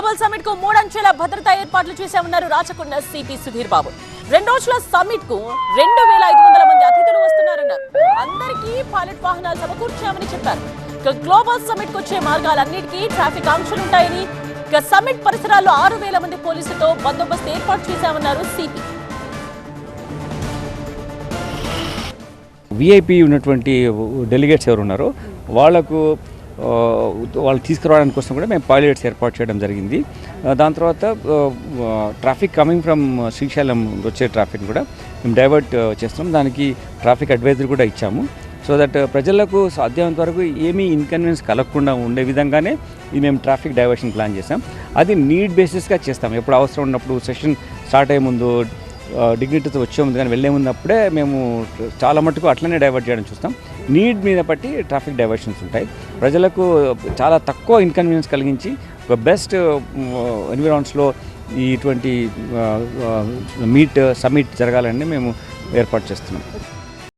Global సమిట్కు మూడంచెల భద్రతా ఏర్పాట్లు చేశామన్నారు రాచకొండ సిపి సుధీర్ బాబు. రెండు రోజుల సమిట్కు రెండు వేల ఐదు వందల మంది అతిథులు వస్తున్నారన్నారు. అందరికీ పైలట్ వాహనాలు సమకూర్చామని చెప్పారు. ఇక గ్లోబల్ సమిట్కు వచ్చే మార్గాలన్నిటికీ ట్రాఫిక్ ఆంక్షలు ఉంటాయని ఇక సమిట్ పరిసరాల్లో ఆరు వేల మంది పోలీసులతో బందోబస్తు ఏర్పాటు చేశామన్నారు సిపి. విఐపి ఉన్నటువంటి డెలిగేట్స్ ఎవరు ఉన్నారో వాళ్ళకు వాళ్ళు తీసుకురావడానికి కోసం కూడా మేము పైలట్స్ ఏర్పాటు చేయడం జరిగింది. దాని తర్వాత ట్రాఫిక్ కమింగ్ ఫ్రమ్ శ్రీశైలం వచ్చే ట్రాఫిక్ కూడా మేము డైవర్ట్ చేస్తున్నాం. దానికి ట్రాఫిక్ అడ్వైజర్ కూడా ఇచ్చాము. సో దట్ ప్రజలకు సాధ్యమైనంత వరకు ఏమీ ఇన్కన్వీనియన్స్ కలగకుండా ఉండే విధంగానే ఇది మేము ట్రాఫిక్ డైవర్షన్ ప్లాన్ చేసాం అది నీడ్ బేసిస్గా చేస్తాం. ఎప్పుడు అవసరం ఉన్నప్పుడు సెషన్ స్టార్ట్ అయ్యే ముందు డిగ్నిటీతో వచ్చే ముందు కానీ వెళ్ళే ముందు అప్పుడే మేము చాలా మటుకు అట్లనే డైవర్ట్ చేయడం చూస్తాం. నీడ్ మీద బట్టి ట్రాఫిక్ డైవర్షన్స్ ఉంటాయి. ప్రజలకు చాలా తక్కువ ఇన్కన్వీనియన్స్ కలిగించి ఒక బెస్ట్ ఎన్విరాన్స్లో ఇటువంటి మీట్ సమ్మిట్ జరగాలని మేము ఏర్పాటు చేస్తున్నాం.